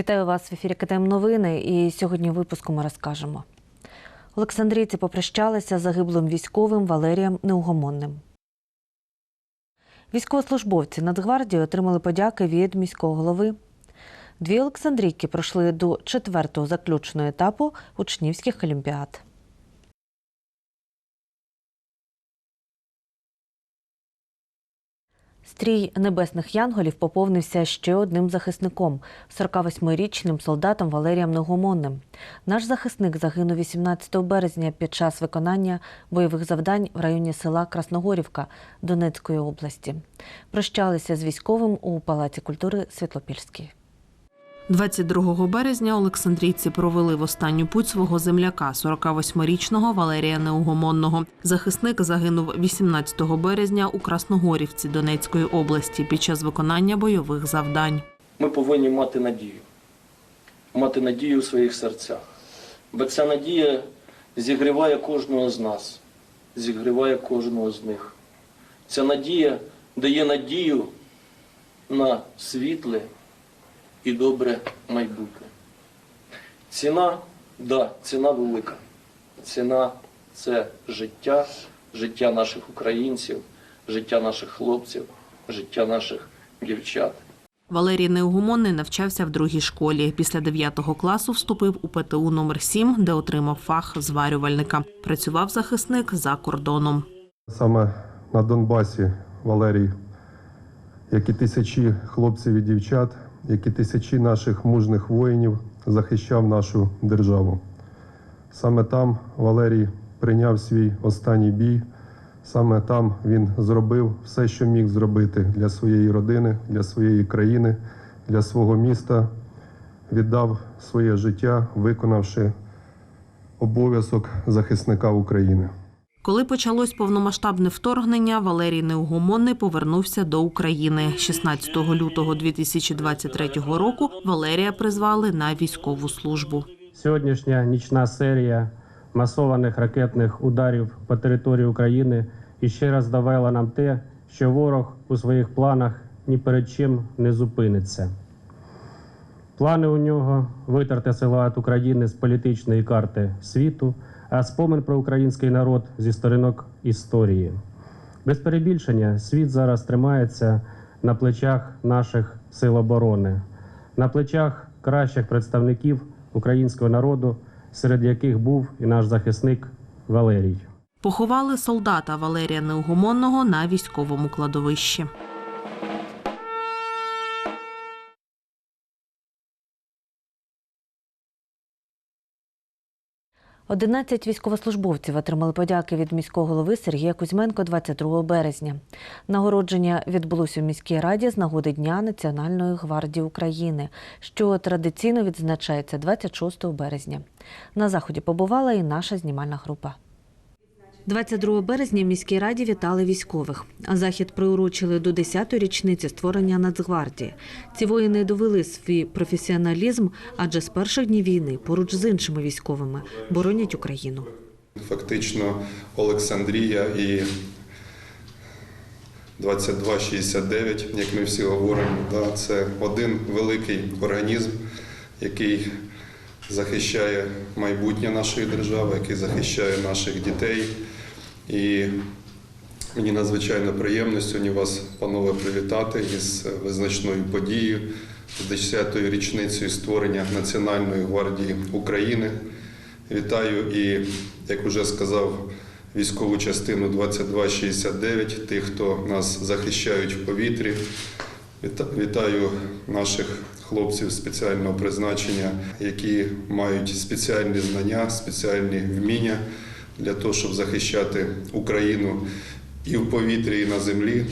Вітаю вас в ефірі КТМ Новини. І сьогодні в випуску ми розкажемо. Олександрійці попрощалися з загиблим військовим Валерієм Неугомонним. Військовослужбовці Нацгвардії отримали подяки від міського голови. Дві Олександрійки пройшли до четвертого заключного етапу учнівських олімпіад. Стрій небесних янголів поповнився ще одним захисником 48-річним солдатом Валерієм Ногомонним. Наш захисник загинув 18 березня під час виконання бойових завдань в районі села Красногорівка Донецької області. Прощалися з військовим у Палаці культури Світлопільській. 22 березня Олександрійці провели в останню путь свого земляка, 48-річного Валерія Неугомонного. Захисник загинув 18 березня у Красногорівці Донецької області під час виконання бойових завдань. Ми повинні мати надію, мати надію у своїх серцях. Бо ця надія зігріває кожного з нас, зігріває кожного з них. Ця надія дає надію на світле і добре майбутнє. Ціна, да, ціна велика. Ціна це життя, життя наших українців, життя наших хлопців, життя наших дівчат. Валерій Неугомонний навчався в другій школі. Після 9 класу вступив у ПТУ номер 7 де отримав фах зварювальника. Працював захисник за кордоном. Саме на Донбасі Валерій, як і тисячі хлопців і дівчат, як і тисячі наших мужних воїнів захищав нашу державу. Саме там Валерій прийняв свій останній бій. Саме там він зробив все, що міг зробити для своєї родини, для своєї країни, для свого міста, віддав своє життя, виконавши обов'язок захисника України. Коли почалось повномасштабне вторгнення, Валерій Неугомонний повернувся до України. 16 лютого 2023 року Валерія призвали на військову службу. Сьогоднішня нічна серія масованих ракетних ударів по території України іще раз довела нам те, що ворог у своїх планах ні перед чим не зупиниться. Плани у нього витерти силует України з політичної карти світу, а спомин про український народ зі сторінок історії. Без перебільшення світ зараз тримається на плечах наших сил оборони, на плечах кращих представників українського народу, серед яких був і наш захисник Валерій. Поховали солдата Валерія Неугомонного на військовому кладовищі. Одинадцять військовослужбовців отримали подяки від міського голови Сергія Кузьменко 22 березня. Нагородження відбулося у міській раді з нагоди Дня Національної гвардії України, що традиційно відзначається 26 березня. На заході побувала і наша знімальна група. 22 березня в міській раді вітали військових. А захід приурочили до 10-ї річниці створення Нацгвардії. Ці воїни довели свій професіоналізм, адже з перших днів війни поруч з іншими військовими боронять Україну. Фактично Олександрія і 2269, як ми всі говоримо, це один великий організм, який захищає майбутнє нашої держави, який захищає наших дітей. І мені надзвичайно приємно сьогодні вас, панове, привітати із визначною подією, з 10-ю річницею створення Національної гвардії України. Вітаю і, як вже сказав, військову частину 2269, тих, хто нас захищають в повітрі. Віта- Вітаю наших хлопців спеціального призначення, які мають спеціальні знання, спеціальні вміння для того, щоб захищати Україну і в повітрі, і на землі.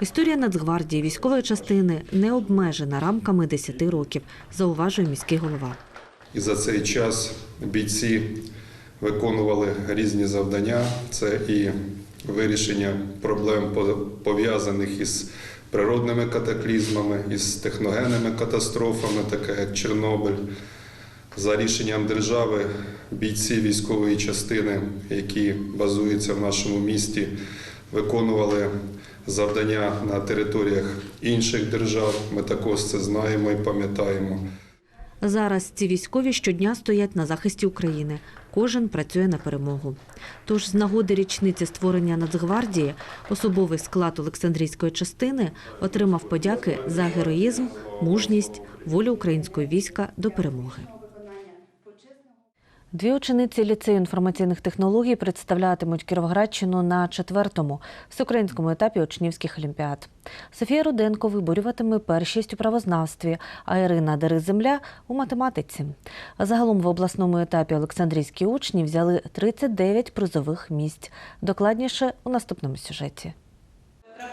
Історія Нацгвардії військової частини не обмежена рамками 10 років, зауважує міський голова. І за цей час бійці виконували різні завдання. Це і вирішення проблем пов'язаних із природними катаклізмами, із техногенними катастрофами, таке як Чорнобиль. За рішенням держави бійці військової частини, які базуються в нашому місті, виконували завдання на територіях інших держав. Ми також це знаємо і пам'ятаємо. Зараз ці військові щодня стоять на захисті України. Кожен працює на перемогу. Тож з нагоди річниці створення Нацгвардії особовий склад Олександрійської частини отримав подяки за героїзм, мужність, волю українського війська до перемоги. Дві учениці ліцею інформаційних технологій представлятимуть Кіровоградщину на четвертому всеукраїнському етапі учнівських олімпіад. Софія Руденко виборюватиме першість у правознавстві, а Ірина Дери-Земля у математиці. Загалом в обласному етапі Олександрійські учні взяли 39 призових місць. Докладніше у наступному сюжеті.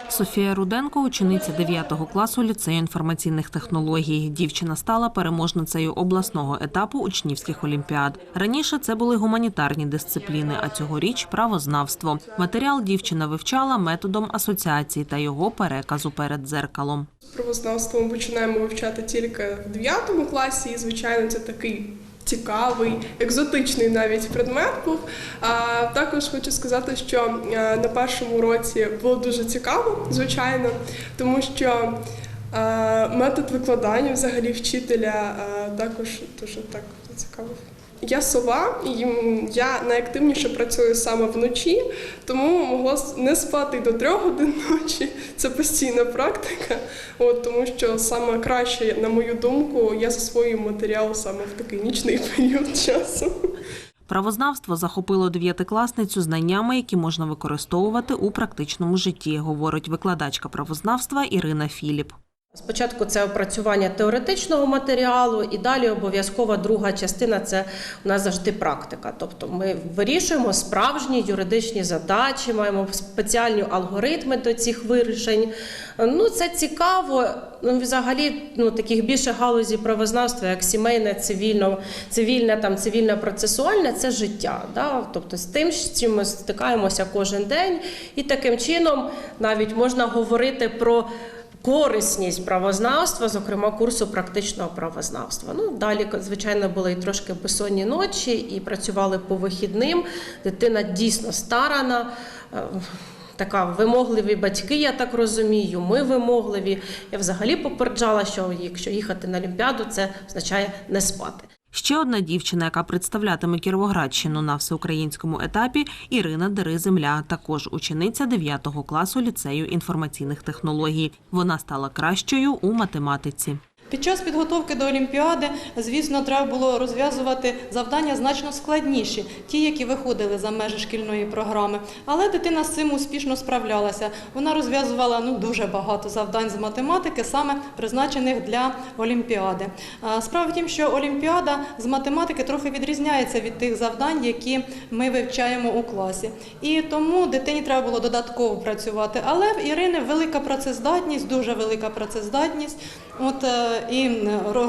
Софія Руденко, учениця 9 класу ліцею інформаційних технологій. Дівчина стала переможницею обласного етапу учнівських олімпіад. Раніше це були гуманітарні дисципліни, а цьогоріч правознавство. Матеріал дівчина вивчала методом асоціації та його переказу перед дзеркалом. Правознавство ми починаємо вивчати тільки в 9 класі, і звичайно, це такий цікавий, екзотичний навіть предмет був. А також хочу сказати, що на першому році було дуже цікаво, звичайно, тому що метод викладання взагалі вчителя також дуже так цікавий. Я сова, і я найактивніше працюю саме вночі, тому могла не спати до трьох годин ночі. Це постійна практика. От, тому що саме краще, на мою думку, я засвоюю матеріал саме в такий нічний період часу. Правознавство захопило дев'ятикласницю знаннями, які можна використовувати у практичному житті, говорить викладачка правознавства Ірина Філіп. Спочатку це опрацювання теоретичного матеріалу, і далі обов'язкова друга частина це у нас завжди практика. Тобто ми вирішуємо справжні юридичні задачі, маємо спеціальні алгоритми до цих вирішень. Ну це цікаво. Ну, взагалі, ну таких більше галузі правознавства, як сімейне, цивільно, цивільне, там цивільне процесуальне, це життя. Да? Тобто з тим, з чим ми стикаємося кожен день, і таким чином навіть можна говорити про корисність правознавства, зокрема курсу практичного правознавства. Ну далі, звичайно, були і трошки безсонні ночі, і працювали по вихідним. Дитина дійсно старана. е, Така вимогливі батьки, я так розумію. Ми вимогливі. Я взагалі попереджала, що якщо їхати на Олімпіаду, це означає не спати. Ще одна дівчина, яка представлятиме Кіровоградщину на всеукраїнському етапі, Ірина Дери-Земля, також учениця 9 класу ліцею інформаційних технологій. Вона стала кращою у математиці. Під час підготовки до Олімпіади, звісно, треба було розв'язувати завдання значно складніші, ті, які виходили за межі шкільної програми. Але дитина з цим успішно справлялася. Вона розв'язувала ну дуже багато завдань з математики, саме призначених для Олімпіади. Справа в тім, що Олімпіада з математики трохи відрізняється від тих завдань, які ми вивчаємо у класі. І тому дитині треба було додатково працювати. Але в Ірини велика працездатність, дуже велика працездатність. От е, і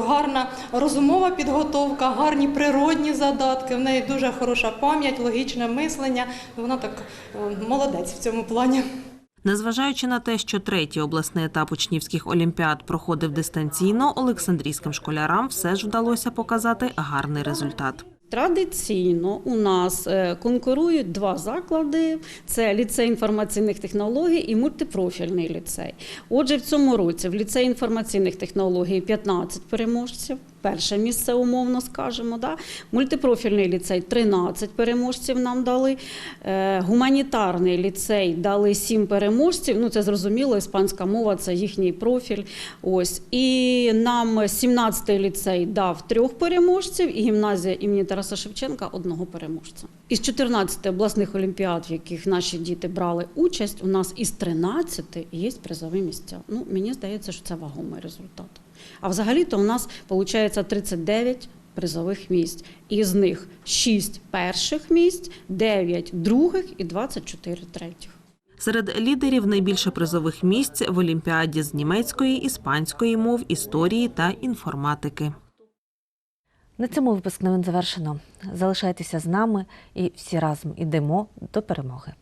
гарна розумова підготовка, гарні природні задатки. В неї дуже хороша пам'ять, логічне мислення. Вона так е, молодець в цьому плані. Незважаючи на те, що третій обласний етап учнівських олімпіад проходив дистанційно, Олександрійським школярам все ж вдалося показати гарний результат. Традиційно у нас е, конкурують два заклади: це ліцей інформаційних технологій і мультипрофільний ліцей. Отже, в цьому році в ліцеї інформаційних технологій 15 переможців. Перше місце умовно скажемо. Да? Мультипрофільний ліцей 13 переможців нам дали. Е, Гуманітарний ліцей дали 7 переможців. Ну це зрозуміло, іспанська мова це їхній профіль. Ось і нам 17-й ліцей дав трьох переможців, і гімназія імені Тараса Шевченка одного переможця. Із 14 обласних олімпіад, в яких наші діти брали участь, у нас із 13 є призові місця. Ну мені здається, що це вагомий результат. А взагалі-то у нас виходить 39 призових місць. Із них 6 перших місць, 9 других і 24 третіх. Серед лідерів найбільше призових місць в олімпіаді з німецької, іспанської мов, історії та інформатики. На цьому випуск новин завершено. Залишайтеся з нами і всі разом ідемо до перемоги.